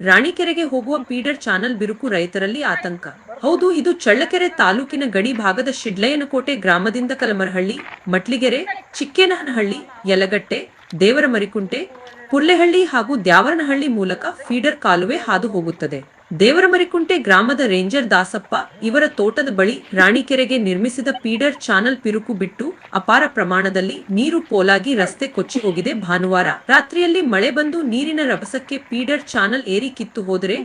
ರಾಣಿಕೆರೆಗೆ ಹೋಗುವ feeder channel ಬಿರುಕು ರೈತರಲ್ಲಿ ಆತಂಕ. ಹೌದು, ಇದು ಚಳ್ಳಕೆರೆ ತಾಲೂಕಿನ ಗಡಿ ಭಾಗದ ಶಿಡ್ಲಯ್ಯನಕೋಟೆ ಗ್ರಾಮದಿಂದ ಕಲಮರಹಳ್ಳಿ, ಮಟ್ಲಿಗೆರೆ, ಚಿಕ್ಕೇನಹನಹಳ್ಳಿ, ಯಲಗಟ್ಟೆ, ದೇವರಮರಿಕುಂಟೆ ಪುರ್ಲೆಹಳ್ಳಿ ಹಾಗೂ ದ್ಯಾವರನಹಳ್ಳಿ ಮೂಲಕ ಫೀಡರ್ ಕಾಲುವೆ ಹಾದು ಹೋಗುತ್ತದೆ. ದೇವರಮರಿಕುಂಟೆ ಗ್ರಾಮದ ರೇಂಜರ್ ದಾಸಪ್ಪ ಇವರ ತೋಟದ ಬಳಿ ರಾಣಿಕೆರೆಗೆ ನಿರ್ಮಿಸಿದ ಪೀಡರ್ ಚಾನಲ್ ಪಿರುಕು ಬಿಟ್ಟು ಅಪಾರ ಪ್ರಮಾಣದಲ್ಲಿ ನೀರು ಪೋಲಾಗಿ ರಸ್ತೆ ಕೊಚ್ಚಿ ಹೋಗಿದೆ ಭಾನುವಾರ. ರಾತ್ರಿಯಲ್ಲಿ ಮಳೆ ಬಂದು ನೀರಿನ ರಭಸಕ್ಕೆ ಪೀಡರ್ ಚಾನಲ್ ಏರಿ ಕಿತ್ತು ಹೋದರೆ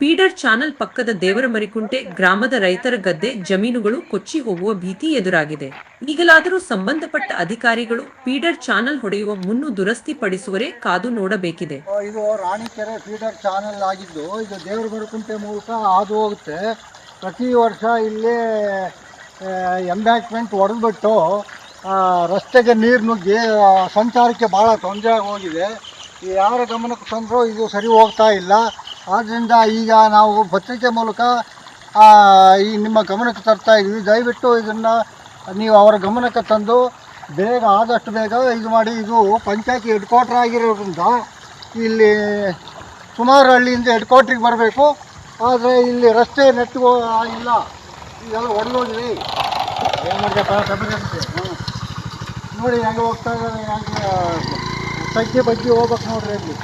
ಫೀಡರ್ ಚಾನಲ್ ಪಕ್ಕದ ದೇವರಮರಿಕುಂಟೆ ಗ್ರಾಮದ ರೈತರ ಗದ್ದೆ ಜಮೀನುಗಳು ಕೊಚ್ಚಿ ಹೋಗುವ ಭೀತಿ ಎದುರಾಗಿದೆ. ಈಗಲಾದರೂ ಸಂಬಂಧಪಟ್ಟ ಅಧಿಕಾರಿಗಳು ಪೀಡರ್ ಚಾನಲ್ ಹೊಡೆಯುವ ಮುನ್ನು ದುರಸ್ತಿ ಪಡಿಸುವರೇ ಕಾದು ನೋಡಬೇಕಿದೆ. ಇದು ರಾಣಿಕೆರೆ ಫೀಡರ್ ಚಾನಲ್ ಆಗಿದ್ದು, ಇದು ದೇವರ ಮರಿಕುಂಟೆ ಮೂಲಕ ಹಾದು ಹೋಗುತ್ತೆ. ಪ್ರತಿ ವರ್ಷ ಇಲ್ಲಿ ಎಂಬ್ಯಾಕ್ಮೆಂಟ್ ಹೊಡೆದ್ಬಿಟ್ಟು ರಸ್ತೆಗೆ ನೀರು ನುಗ್ಗಿ ಸಂಚಾರಕ್ಕೆ ಭಾಳ ತೊಂದರೆ ಈ ಯಾರ ಗಮನಕ್ಕೆ ತಂದರೂ ಇದು ಸರಿ ಹೋಗ್ತಾ ಇಲ್ಲ. ಆದ್ದರಿಂದ ಈಗ ನಾವು ಪತ್ರಿಕೆ ಮೂಲಕ ಈ ನಿಮ್ಮ ಗಮನಕ್ಕೆ ತರ್ತಾ ಇದ್ದೀವಿ. ದಯವಿಟ್ಟು ಇದನ್ನು ನೀವು ಅವರ ಗಮನಕ್ಕೆ ತಂದು ಬೇಗ ಆದಷ್ಟು ಬೇಗ ಇದು ಮಾಡಿ. ಇದು ಪಂಚಾಯತಿ ಹೆಡ್ ಕ್ವಾರ್ಟರ್ ಆಗಿರೋದ್ರಿಂದ ಇಲ್ಲಿ ಸುಮಾರು ಹಳ್ಳಿಯಿಂದ ಹೆಡ್ ಕ್ವಾರ್ಟ್ರಿಗೆ ಬರಬೇಕು. ಆದರೆ ಇಲ್ಲಿ ರಸ್ತೆ ನೆಟ್ಟು ಇಲ್ಲ. ಇದೆಲ್ಲ ಹೊಡೆದೋಗಿದೆ ಏನು ನೋಡಿ ಹೆಂಗೆ ಹೋಗ್ತಾ ಇದ್ದಾರೆ. ಹೆಂಗೆ ಬಗ್ಗೆ ಹೋಗ್ಬೇಕು ನೋಡ್ರಿ ಇಲ್ಲಿ